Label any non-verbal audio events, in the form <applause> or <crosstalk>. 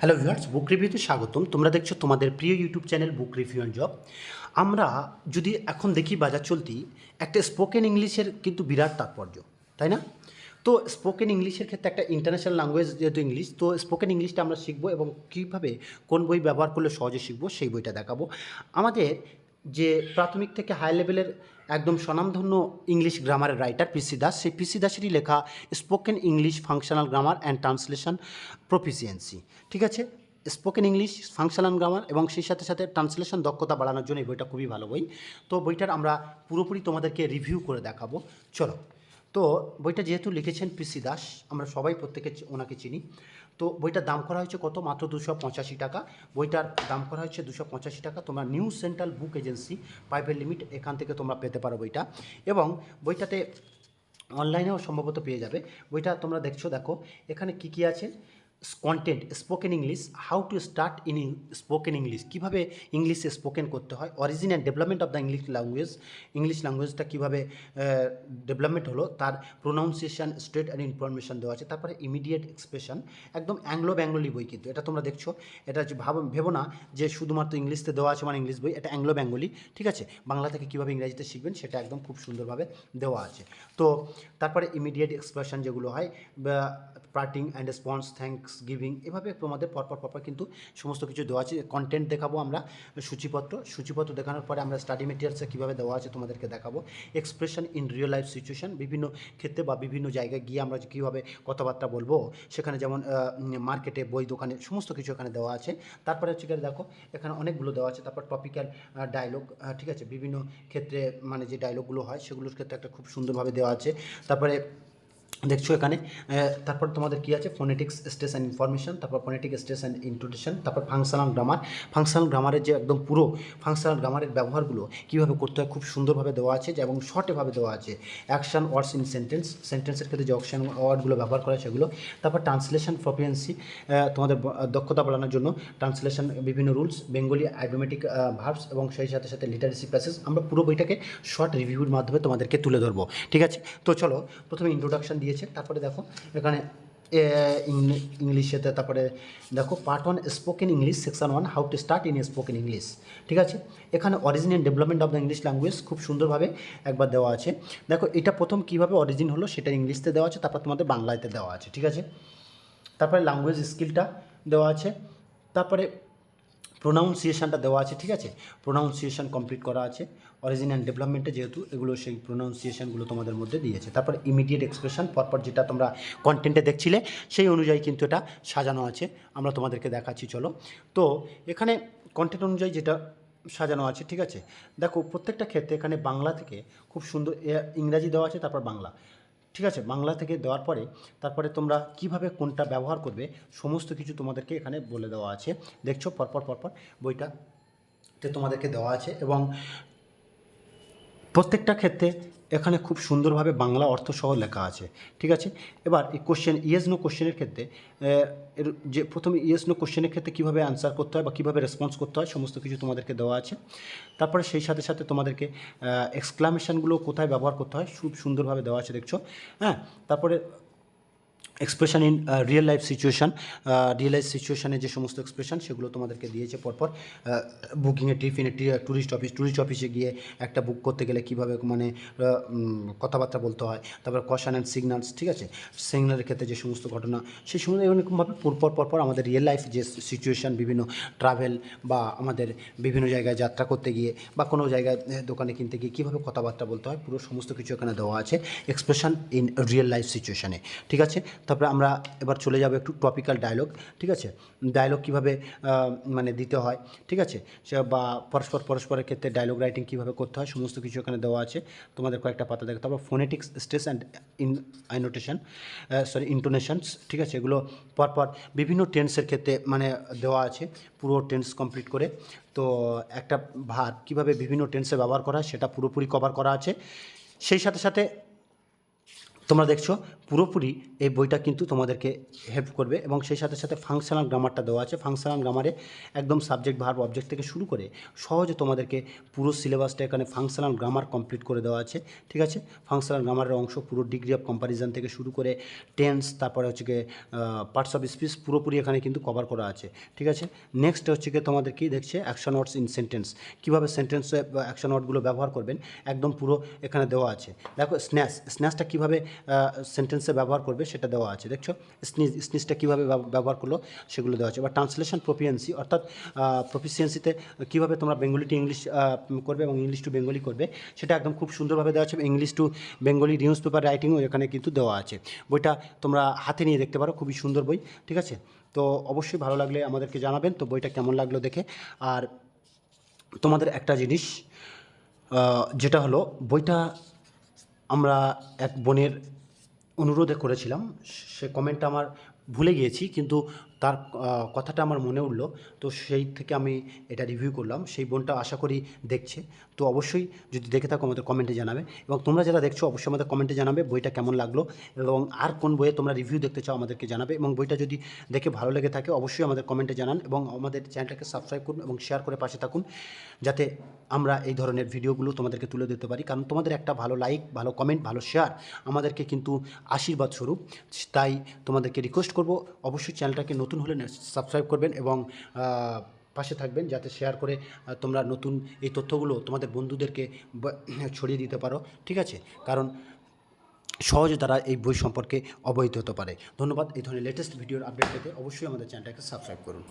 Hello viewers বুক রিভিউতে স্বাগতম। তোমরা দেখছ তোমাদের প্রিয় YouTube channel book review and job আমরা যদি এখন দেখি বাজার চলতি, একটা স্পোকেন ইংলিশের কিন্তু বিরাট তাৎপর্য, তাই না? তো স্পোকেন ইংলিশের ক্ষেত্রে একটা ইন্টারন্যাশনাল ল্যাঙ্গুয়েজ যেহেতু ইংলিশ তো স্পোকেন ইংলিশটা আমরা শিখব এবং কীভাবে কোন বই ব্যবহার করলে সহজে শিখব সেই বইটা দেখাবো। আমাদের যে প্রাথমিক থেকে হাই লেভেলের একদম স্বনামধন্য ইংলিশ গ্রামারের রাইটার পিসি দাস সেই পিসি দাসেরই লেখা spoken English functional grammar and translation proficiency ঠিক আছে? স্পোকেন ইংলিশ ফাংশনাল গ্রামার এবং সেই সাথে সাথে ট্রান্সলেশন দক্ষতা বাড়ানোর জন্য এই বইটা খুবই ভালো বই। তো বইটার আমরা পুরোপুরি তোমাদেরকে রিভিউ করে দেখাবো। চলো। তো বইটা যেহেতু লিখেছেন পিসি দাস, আমরা সবাই প্রত্যেকে ওনাকে চিনি। তো বইটার দাম করা হয়েছে কত? মাত্র দুশো পঁচাশি টাকা। বইটার দাম করা হয়েছে দুশো পঁচাশি টাকা। তোমরা new central book agency, private limit, এখান থেকে তোমরা পেতে পারো বইটা। এবং বইটাতে অনলাইনেও সম্ভবত পেয়ে যাবে। বইটা তোমরা দেখছ, দেখো। এখানে কি কি আছে? Content spoken English how to start in spoken English কীভাবে ইংলিশে স্পোকেন করতে হয় origin and development of the English language English ল্যাঙ্গুয়েজটা কীভাবে ডেভেলপমেন্ট হলো, তার প্রোনাউন্সিয়েশন স্টেট অ্যান্ড ইনফরমেশন দেওয়া আছে, তারপরে ইমিডিয়েট এক্সপ্রেশন একদম অ্যাংলো বেঙ্গলি বই কিন্তু, এটা তোমরা দেখছ, এটা ভাব, ভেবো না যে শুধুমাত্র ইংলিশতে দেওয়া আছে মানে ইংলিশ বই, এটা অ্যাংলো বেঙ্গলি ঠিক আছে? বাংলা থেকে কীভাবে ইংরেজিতে শিখবেন, সেটা একদম খুব সুন্দরভাবে দেওয়া আছে। তো, তারপরে ইমিডিয়েট এক্সপ্রেশন যেগুলো হয় পার্টিং অ্যান্ড রেসপন্স গিভিং এভাবে তোমাদের পরপর পরপর কিন্তু সমস্ত কিছু দেওয়া আছে। কন্টেন্ট দেখাবো আমরা, সূচিপত্র সূচিপত্র দেখানোর পরে আমরা স্টাডি মেটেরিয়ালসে কীভাবে দেওয়া আছে তোমাদেরকে দেখাবো। Expression in real life situation বিভিন্ন ক্ষেত্রে বা বিভিন্ন জায়গায় গিয়ে আমরা কীভাবে কথাবার্তা বলব, সেখানে যেমন মার্কেটে বই দোকানে, সমস্ত কিছু এখানে দেওয়া আছে। তারপরে হচ্ছে গিয়ে দেখো, এখানে অনেকগুলো দেওয়া আছে। তারপর টপিক্যাল ডায়লগ ঠিক আছে? বিভিন্ন ক্ষেত্রে মানে যে ডায়লগগুলো হয়, সেগুলোর ক্ষেত্রে একটা খুব সুন্দরভাবে দেওয়া আছে। তারপরে দেখছ এখানে তারপর তোমাদের কি আছে? ফোনেটিক্স স্টেস অ্যান্ড ইনফরমেশন তারপর ফোনেটিক স্টেস অ্যান্ড ইন্ট্রোডিউশন তারপর ফাংশনাল গ্রামার ফাংশনাল গ্রামারের যে একদম পুরো ফাংশনাল গ্রামারের ব্যবহারগুলো কীভাবে করতে হয়, খুব সুন্দরভাবে দেওয়া আছে এবং শর্টেভাবে দেওয়া আছে। অ্যাকশন ওয়ার্ডস ইন সেন্টেন্স সেন্টেন্সের ক্ষেত্রে যে অপশন ওয়ার্ডগুলো ব্যবহার করা সেগুলো। তারপর ট্রান্সলেশন প্রফিয়েন্সি তোমাদের দক্ষতা বাড়ানোর জন্য ট্রান্সলেশন বিভিন্ন রুলস বেঙ্গলি আইডোমেটিক ভার্বস এবং সেই সাথে সাথে লিটারেসি প্যাসেজ আমরা পুরো বইটাকে শর্ট রিভিউর মাধ্যমে তোমাদেরকে তুলে ধরবো। ঠিক আছে? তো চলো, প্রথমে ইন্ট্রোডাকশন দিয়েছে। তারপরে দেখো, এখানে ইংলিশেতে তারপরে দেখো part one spoken English section one how to start in spoken English ঠিক আছে? এখানে origin development of the English language খুব সুন্দরভাবে একবার দেওয়া আছে। দেখো, এটা প্রথম কীভাবে অরিজিন হলো সেটা ইংলিশতে দেওয়া আছে, তারপর তোমাদের বাংলাতে দেওয়া আছে, ঠিক আছে? তারপরে ল্যাঙ্গুয়েজ স্কিলটা দেওয়া আছে। তারপরে প্রোনাউন্সিয়েশনটা দেওয়া আছে, ঠিক আছে? প্রোনাউন্সিয়েশন কমপ্লিট করা আছে। অরিজিন অ্যান্ড ডেভেলপমেন্টে যেহেতু এগুলো সেই প্রোনাউন্সিয়েশনগুলো তোমাদের মধ্যে দিয়েছে। তারপরে ইমিডিয়েট এক্সপ্রেশন পরপর যেটা তোমরা কন্টেন্টে দেখছিলে, সেই অনুযায়ী কিন্তু এটা সাজানো আছে। আমরা তোমাদেরকে দেখাচ্ছি, চলো। তো এখানে কন্টেন্ট অনুযায়ী যেটা সাজানো আছে, ঠিক আছে? দেখো, প্রত্যেকটা ক্ষেত্রে এখানে বাংলা থেকে খুব সুন্দর ইংরাজি দেওয়া আছে, তারপর বাংলা। ঠিক আছে, বাংলা থেকে দেওয়ার পরে, তারপরে তোমরা কীভাবে কোনটা ব্যবহার করবে, সমস্ত কিছু তোমাদেরকে এখানে বলে দেওয়া আছে। দেখছ, পরপর পরপর বইটা তোমাদেরকে দেওয়া আছে এবং প্রত্যেকটা ক্ষেত্রে এখানে খুব সুন্দরভাবে বাংলা অর্থ সহ লেখা আছে, ঠিক আছে? এবার এই কোশ্চেন ইয়েস নো কোশ্চেনের ক্ষেত্রে এর যে প্রথমে ইয়েস নো কোশ্চেনের ক্ষেত্রে কীভাবে অ্যান্সার করতে হয় বা কীভাবে রেসপন্স করতে হয় সমস্ত কিছু তোমাদেরকে দেওয়া আছে। তারপরে সেই সাথে সাথে তোমাদেরকে এক্সক্লামেশানগুলো কোথায় ব্যবহার করতে হয় খুব সুন্দরভাবে দেওয়া আছে, দেখছ? হ্যাঁ? তারপরে expression in real life situation real life সিচুয়েশানে যে সমস্ত এক্সপ্রেশন সেগুলো তোমাদেরকে দিয়েছে পরপর বুকিংয়ে টিফিনে ট্যুরিস্ট অফিস ট্যুরিস্ট অফিসে গিয়ে একটা বুক করতে গেলে কীভাবে মানে কথাবার্তা বলতে হয়, তারপর কশন অ্যান্ড সিগনালস ঠিক আছে? সিগনালের ক্ষেত্রে যে সমস্ত ঘটনা, সেই সময় এরকমভাবে পরপর পরপর আমাদের রিয়েল লাইফ যে সিচুয়েশান বিভিন্ন ট্রাভেল বা আমাদের বিভিন্ন জায়গায় যাত্রা করতে গিয়ে বা কোনো জায়গায় দোকানে কিনতে গিয়ে কীভাবে কথাবার্তা বলতে হয়, পুরো সমস্ত কিছু এখানে দেওয়া আছে এক্সপ্রেশন ইন রিয়েল লাইফ সিচুয়েশানে ঠিক আছে? তারপরে আমরা এবার চলে যাব একটু টপিক্যাল ডায়লগ ঠিক আছে? ডায়লগ কীভাবে মানে দিতে হয়, ঠিক আছে? বা পরস্পর পরস্পরের ক্ষেত্রে ডায়লগ রাইটিং কীভাবে করতে হয়, সমস্ত কিছু এখানে দেওয়া আছে। তোমাদের কয়েকটা পাতা দেখো। তারপর phonetics stress and in intonation sorry intonations ঠিক আছে? এগুলো পরপর বিভিন্ন টেন্সের ক্ষেত্রে মানে দেওয়া আছে, পুরো টেন্স কমপ্লিট করে। তো একটা ভার কীভাবে বিভিন্ন টেন্সে ব্যবহার করা সেটা পুরোপুরি কভার করা আছে। সেই সাথে সাথে তোমরা দেখছ পুরোপুরি এই বইটা কিন্তু তোমাদেরকে হেল্প করবে এবং সেই সাথে সাথে ফাংশনাল গ্রামারটা দেওয়া আছে। ফাংশনাল গ্রামারে একদম সাবজেক্ট ভার্ব অবজেক্ট থেকে শুরু করে সহজে তোমাদেরকে পুরো সিলেবাসটা এখানে ফাংশনাল গ্রামার কমপ্লিট করে দেওয়া আছে, ঠিক আছে? ফাংশনাল গ্রামারের অংশ পুরো ডিগ্রি অফ কম্পারিজন থেকে শুরু করে টেন্স তারপরে হচ্ছে গিয়ে পার্টস অফ স্পিচ পুরোপুরি এখানে কিন্তু কভার করা আছে, ঠিক আছে? নেক্সট হচ্ছে গিয়ে তোমাদের কি দেখছে? অ্যাকশন ওয়ার্ডস ইন সেন্টেন্স কীভাবে সেন্টেন্সে অ্যাকশন ওয়ার্ডগুলো ব্যবহার করবেন? একদম পুরো এখানে দেওয়া আছে। দেখো স্ন্যাচ স্ন্যাচটা কীভাবে সেন্টেন্সে ব্যবহার করবে, সেটা দেওয়া আছে। দেখছ? স্নিজ স্নিজটা কীভাবে ব্যবহার করল, সেগুলো দেওয়া আছে। বা ট্রান্সলেশন প্রফিয়েন্সি অর্থাৎ প্রফিসিয়েন্সিতে কীভাবে তোমরা বেঙ্গলি টু ইংলিশ করবে এবং ইংলিশ টু বেঙ্গলি করবে, সেটা একদম খুব সুন্দরভাবে দেওয়া আছে। English to Bengali news paper রাইটিংও এখানে কিন্তু দেওয়া আছে। বইটা তোমরা হাতে নিয়ে দেখতে পারো, খুবই সুন্দর বই, ঠিক আছে? তো অবশ্যই ভালো লাগলে আমাদেরকে জানাবেন। তো বইটা কেমন লাগল দেখে? আর তোমাদের একটা জিনিস যেটা হলো, বইটা আমরা এক বোনের অনুরোধে করেছিলাম সে কমেন্টটা আমার ভুলে গিয়েছি কিন্তু তার কথাটা আমার মনে উঠল। তো সেই থেকে আমি এটা রিভিউ করলাম। সেই বোনটা আশা করি দেখছে। তো অবশ্যই যদি দেখে থাকো আমাদের কমেন্টে জানাবে। এবং তোমরা যারা দেখছ, অবশ্যই আমাদের কমেন্টে জানাবে বইটা কেমন লাগল এবং আর কোন বইয়ে তোমরা রিভিউ দেখতে চাও আমাদেরকে জানাবে। এবং বইটা যদি দেখে ভালো লেগে থাকে, অবশ্যই আমাদের কমেন্টে জানান এবং আমাদের চ্যানেলটাকে সাবস্ক্রাইব করুন এবং শেয়ার করে পাশে থাকুন। যাতে আমরা এই ধরনের ভিডিওগুলো তোমাদেরকে তুলে দিতে পারি। কারণ তোমাদের একটা ভালো লাইক ভালো কমেন্ট ভালো শেয়ার আমাদেরকে কিন্তু আশীর্বাদ স্বরূপ। তাই তোমাদেরকে রিকোয়েস্ট করব। অবশ্যই চ্যানেলটাকে নতুন হলে সাবস্ক্রাইব করবেন এবং পাশে থাকবেন যাতে শেয়ার করে তোমরা নতুন এই তথ্যগুলো তোমাদের বন্ধুদেরকে <clears throat> ছড়িয়ে দিতে পারো। ঠিক আছে? কারণ সহজে তারা এই বই সম্পর্কে অবহিত হতে পারে। ধন্যবাদ। এই ধরনের লেটেস্ট ভিডিওর আপডেট পেতে অবশ্যই আমাদের চ্যানেলটাকে সাবস্ক্রাইব করুন।